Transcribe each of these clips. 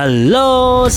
ฮัลโหล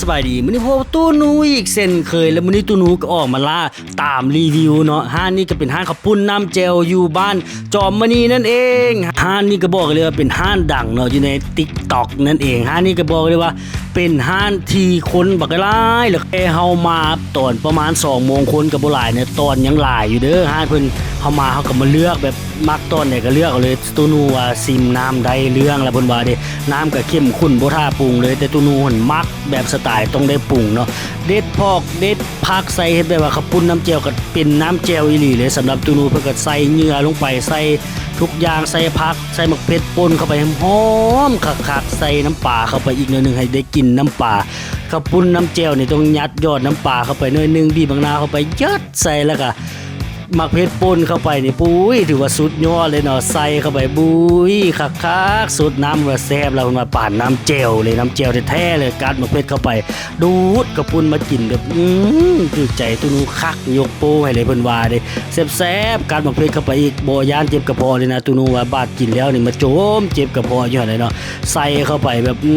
สบายดีมื้อนี้พบกับตู้นูอีกเส้นเคย แล้วมื้อนี้ตู้นูก็ออกมาล่าตามรีวิวเนาะห้านนี้ก็เป็นห้านข้าวปุ้นน้ำเจลอยู่บ้าน จอมมณีนั่นเองห้านนี้ก็บอกเลยว่าเป็นห้านดังเนาะอยู่ใน TikTok นั่นเองห้านนี้ก็บอกเลยว่า เป็นห้านที่คนบักหลายแล้วแค่เฮามาตอนประมาณ2โมงคนก็บ่หลายเนี่ยตอนยังหลายอยู่เด้อห้านเพิ่น เฮามาเฮาก็มาเลือกแบบมักตอนไหนก็เลือกเลยตูนูว่าซิมน้ำได้เรื่องแล้วเพิ่นว่าเด้น้ำก็เข้มข้นบ่ท่าปรุงเลย แต่ตูนูหันมักแบบสไตล์ต้องได้ปรุงเนาะเด็ดพอกเด็ดผักใส่เฮ็ดแบบว่าข้าปุ้นน้ำแจ่วก็เป็นน้ำแจ่วอีหลีเลยสำหรับตูนูเพิ่นก็ใส่เหงื่อลงไปใส่ทุกอย่างใส่ผักใส่หมกเพชรป่นเข้าไปหอมคักๆใส่น้ำปลาเข้าไปอีกหน่อยหนึงให้ได้กลินน้ำปลาข้าปุ้นน้ำแจ่วนี่ต้องยัดยอดน้ำปลาเข้าไปหน่อยหนึงบีบบางนาเข้าไปยัดใส่แล้วก็ มักเพชรป่นเข้าไปนี่ปุ้ยถือว่าสุดยอดเลยเนาะใส่เข้าไปบุ้ยคักๆสุดน้ำว่าแซ่บแล้วมันมาป่านน้ำแจ่วเลยน้ำแจ่วแท้ๆเลยกัดหมักเพชรเข้าไป ดูดกระปุนมากินแบบอือคือใจตุนูคักยกโป้ให้เลยเพิ่นว่าเด้แซ่บๆกัดหมักเพชรเข้าไปอีกบ่ยานเจ็บกระเพาะเลยนะตุนูว่าบาดกินแล้วนี่มาโจมเจ็บกระเพาะอยู่หั่นเลยเนาะใส่เข้าไปแบบอื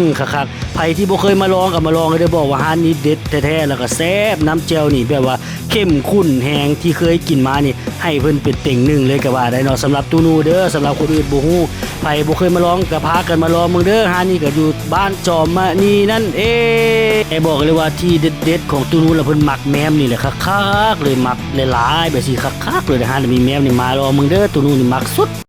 อคักๆไผที่บ่เคยมาลองก็มาลองเลยเด้บอกว่าร้านนี้เด็ดแท้ๆแล้วก็แซ่บน้ำแจ่วนี่แบบว่า เข้มข้นแหงที่เคยกินมานี่ ให้เพิ่นเป็นเต็งหนึ่งเลยก็ว่าได้เนาะสำหรับตูนูเด้อสำหรับคนอื่นบ่ฮู้ไผบ่เคยมาลองก็พากันมาลองมึงเด้อฮานี่ก็อยู่บ้านจอมมานีนั่นเองไอ้บอกเลยว่าที่เด็ดๆของตูนูและเพิ่นมักแมมนี่แหละคักๆเลยมักหลายๆแบบสิคักๆเลยนะฮะมีแมมนี่มาลองมึงเด้อตูนูนี่มักสุด